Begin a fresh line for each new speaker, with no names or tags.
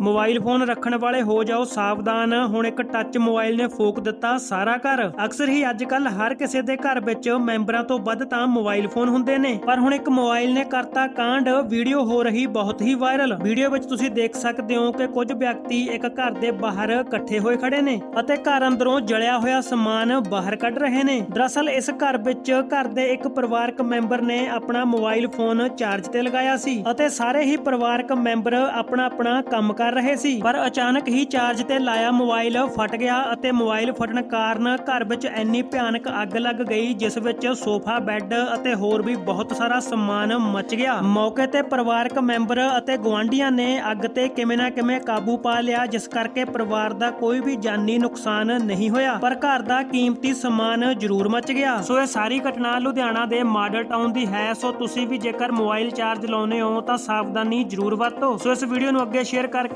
Mobile phone ਰੱਖਣ ਵਾਲੇ ਹੋ ਜਾਓ ਸਾਵਧਾਨ। ਹੁਣ ਇੱਕ ਟੱਚ ਮੋਬਾਈਲ ਨੇ ਫੂਕ ਦਿੱਤਾ ਸਾਰਾ ਘਰ। ਅਕਸਰ ਹੀ ਅੱਜ ਕੱਲ ਹਰ ਕਿਸੇ ਦੇ ਘਰ ਵਿੱਚ ਮੈਂਬਰਾਂ ਤੋਂ ਵੱਧ ਤਾਂ ਮੋਬਾਈਲ ਫੋਨ ਹੁੰਦੇ ਨੇ। ਪਰ ਹੁਣ ਇੱਕ ਮੋਬਾਈਲ ਨੇ ਕਰਤਾ ਕਾਂਡ। ਵੀਡੀਓ ਹੋ ਰਹੀ ਬਹੁਤ ਹੀ ਵਾਇਰਲ ਵੀਡੀਓ ਵਿੱਚ ਤੁਸੀਂ ਦੇਖ ਸਕਦੇ ਹੋ ਕਿ ਕੁਝ ਵਿਅਕਤੀ ਇੱਕ ਘਰ ਦੇ ਬਾਹਰ ਇਕੱਠੇ ਹੋਏ ਖੜੇ ਨੇ ਅਤੇ ਘਰ ਅੰਦਰੋਂ ਜਲਿਆ ਹੋਇਆ ਸਮਾਨ ਬਾਹਰ ਕੱਢ ਰਹੇ ਨੇ। ਦਰਅਸਲ ਇਸ ਘਰ ਵਿੱਚ ਘਰ ਦੇ ਇੱਕ ਪਰਿਵਾਰਕ ਮੈਂਬਰ ਨੇ ਆਪਣਾ ਮੋਬਾਈਲ ਫੋਨ ਚਾਰਜ ਤੇ ਲਗਾਇਆ ਸੀ ਅਤੇ ਸਾਰੇ ਹੀ ਪਰਿਵਾਰਕ ਮੈਂਬਰ ਆਪਣਾ ਆਪਣਾ ਕੰਮ ਕਰ ਕਰ ਰਹੇ ਸੀ, ਪਰ ਅਚਾਨਕ ਹੀ ਚਾਰਜ ਤੇ ਲਾਇਆ ਮੋਬਾਈਲ ਫਟ ਗਿਆ ਅਤੇ ਮੋਬਾਈਲ ਫਟਣ ਕਾਰਨ ਘਰ ਵਿੱਚ ਇੰਨੀ ਭਿਆਨਕ ਅੱਗ ਲੱਗ ਗਈ, ਜਿਸ ਵਿੱਚ ਸੋਫਾ, ਬੈੱਡ ਅਤੇ ਹੋਰ ਵੀ ਬਹੁਤ ਸਾਰਾ ਸਮਾਨ ਮਚ ਗਿਆ। ਮੌਕੇ ਤੇ ਪਰਿਵਾਰਕ ਮੈਂਬਰ ਅਤੇ ਗਵਾਂਢੀਆਂ ਨੇ ਅੱਗ ਤੇ ਕਿਵੇਂ ਨਾ ਕਿਵੇਂ ਕਾਬੂ ਪਾ ਲਿਆ, ਜਿਸ ਕਰਕੇ ਪਰਿਵਾਰ ਦਾ ਕੋਈ ਵੀ ਜਾਨੀ ਨੁਕਸਾਨ ਨਹੀਂ ਹੋਇਆ, ਪਰ ਘਰ ਦਾ ਕੀਮਤੀ ਸਮਾਨ ਜ਼ਰੂਰ ਮਚ ਗਿਆ। ਸੋ ਇਹ ਸਾਰੀ ਘਟਨਾ ਲੁਧਿਆਣਾ ਦੇ ਮਾਡਲ ਟਾਊਨ ਦੀ ਹੈ, ਸੋ ਤੁਸੀਂ ਵੀ ਜੇਕਰ ਮੋਬਾਈਲ ਚਾਰਜ ਲਾਉਨੇ ਹੋ, ਤਾਂ ਸਾਵਧਾਨੀ ਜ਼ਰੂਰ ਵਰਤੋ। ਸੋ ਇਸ ਵੀਡੀਓ ਨੂੰ ਅੱਗੇ ਸ਼ੇਅਰ ਕਰਕੇ